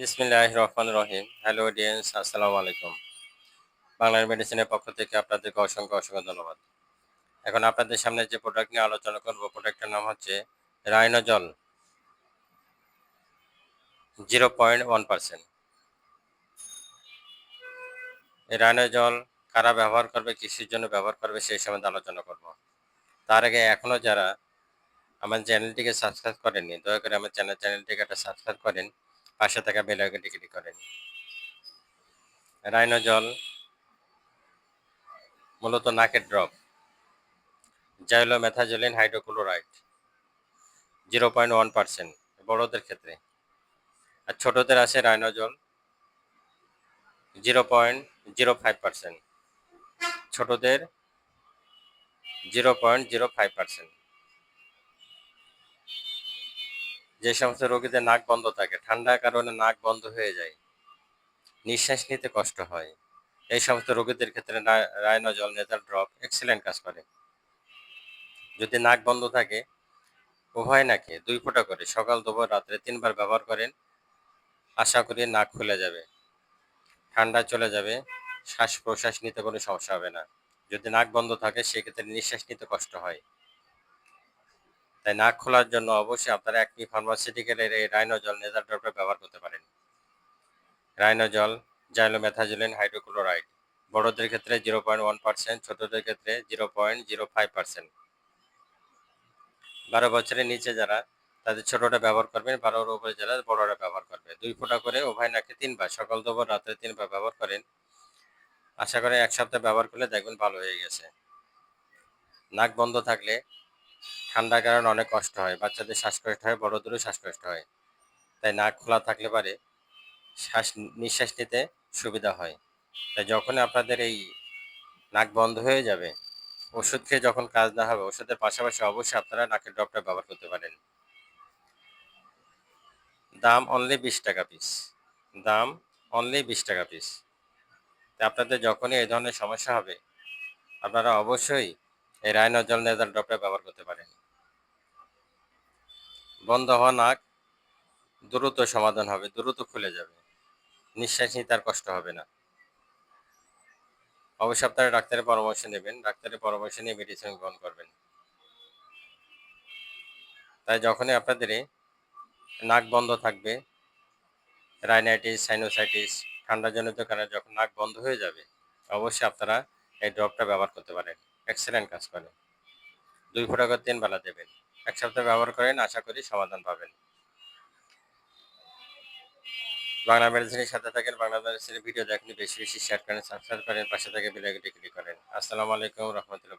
বিসমিল্লাহ রহমান রহিম hello audience আসসালামু আলাইকুম বাংলার মেডিসিনের পক্ষ থেকে আপনাদেরকে অসংখ্য অসংখ্য ধন্যবাদ। এখন আপনাদের সামনে যে প্রোডাক্ট নিয়ে আলোচনা করব প্রোডাক্টের নাম হচ্ছে Rhinozol zero point one percent এই রাইনোজল কারা ব্যবহার করবে, কৃষির জন্য ব্যবহার করবে, সেই সম্বন্ধে আলোচনা করব। তার আগে এখনও যারা আমার চ্যানেলটিকে সাবস্ক্রাইব করেননি, দয়া করে আমার চ্যানেল চ্যানেলটিকে একটা সাবস্ক্রাইব করেন। পাশে থাকা বেল ক্লিক করেন। রাইনোজল মূলত নাকের drop xylometazoline hydrochloride, zero point one percent বড়োদের ক্ষেত্রে। আর ছোটোদের আছে Rhinozol zero point zero five percent. ছোটোদের zero point zero five percent. যে সমস্ত রোগীদের নাক বন্ধ থাকে, ঠান্ডার কারণে নাক বন্ধ হয়ে যায়, নিঃশ্বাস নিতে কষ্ট হয়, এই সমস্ত রোগীদের ক্ষেত্রে রাইনোজল নেজাল ড্রপ এক্সেলেন্ট কাজ করে। যদি নাক বন্ধ থাকে, উভয় নাকে দুই ফোঁটা করে সকাল, দুপুর, রাত্রে তিনবার ব্যবহার করেন, আশা করি নাক খুলে যাবে, ঠান্ডা চলে যাবে, শ্বাস প্রশ্বাস নিতে কোনো সমস্যা হবে না। যদি নাক বন্ধ থাকে, সেক্ষেত্রে নিঃশ্বাস নিতে কষ্ট হয়। তাই নাক খোলার জন্য অবশ্যই আপনারা একটি ফার্মাসিউটিক্যালের এই রাইনোজল নেজাল ড্রপটা ব্যবহার করতে পারেন। রাইনোজল জাইলোমেথাজোলিন হাইড্রোক্লোরাইড বড়দের ক্ষেত্রে জিরো পয়েন্ট ওয়ান পার্সেন্ট ছোটদের ক্ষেত্রে zero point zero five percent বারো বছরের নিচে যারা, তাদের ছোটটা ব্যবহার করবেন, বারোর উপরে যারা, বড়রা ব্যবহার করবে। দুই ফোঁটা করে উভয় নাকে তিনবার, সকাল দুপুর, রাত্রে তিনবার ব্যবহার করেন। আশা করি এক সপ্তাহ ব্যবহার করলে দেখবেন ভালো হয়ে গেছে। নাক বন্ধ থাকলে ঠান্ডার কারণে অনেক কষ্ট হয়, বাচ্চাদের শ্বাসকষ্ট হয়, বড়োদেরও শ্বাসকষ্ট হয়। তাই নাক খোলা থাকলে পারে শ্বাস নিঃশ্বাস নিতে সুবিধা হয়। তাই যখন আপনাদের এই নাক বন্ধ হয়ে যাবে, ওষুধ খেয়ে যখন কাজ না হবে, ওষুধের পাশাপাশি অবশ্যই আপনারা নাকের ড্রপটা ব্যবহার করতে পারেন। দাম অনলি বিশ টাকা পিস দাম অনলি বিশ টাকা পিস আপনাদের যখনই এই ধরনের সমস্যা হবে, আপনারা অবশ্যই এই রাইনোজল নেজাল ড্রপটা ব্যবহার করতে পারেন। বন্ধ হওয়া নাক দ্রুত সমাধান হবে, দ্রুত খুলে যাবে। নিঃশ্বাস নিতে আর কষ্ট হবে না। অবশ্যই আপনারা ডাক্তারের পরামর্শ নেবেন, ডাক্তারের পরামর্শ নিয়ে মেডিসিন গ্রহণ করবেন। তাই যখনই আপনাদের নাক বন্ধ থাকবে রাইনাইটিস সাইনোসাইটিস ঠান্ডাজনিত কারণে যখন নাক বন্ধ হয়ে যাবে, অবশ্যই আপনারা এই ড্রপটা ব্যবহার করতে পারেন। এক্সেলেন্ট কাজ করে দুই ফোঁটা করে তিন বেলা দেবেন। এক সপ্তাহ ব্যবহার করেন, আশা করি সমাধান পাবেন। বাংলা মেডিসিনের সাথে থাকেন, বাংলা মেডিসিনের ভিডিও দেখেন, বেশি বেশি শেয়ার করেন সাবস্ক্রাইব করেন, পাশে থেকে বিলাগিটি ক্লিক করেন। আসসালামু আলাইকুম, রহমতুল্লাহ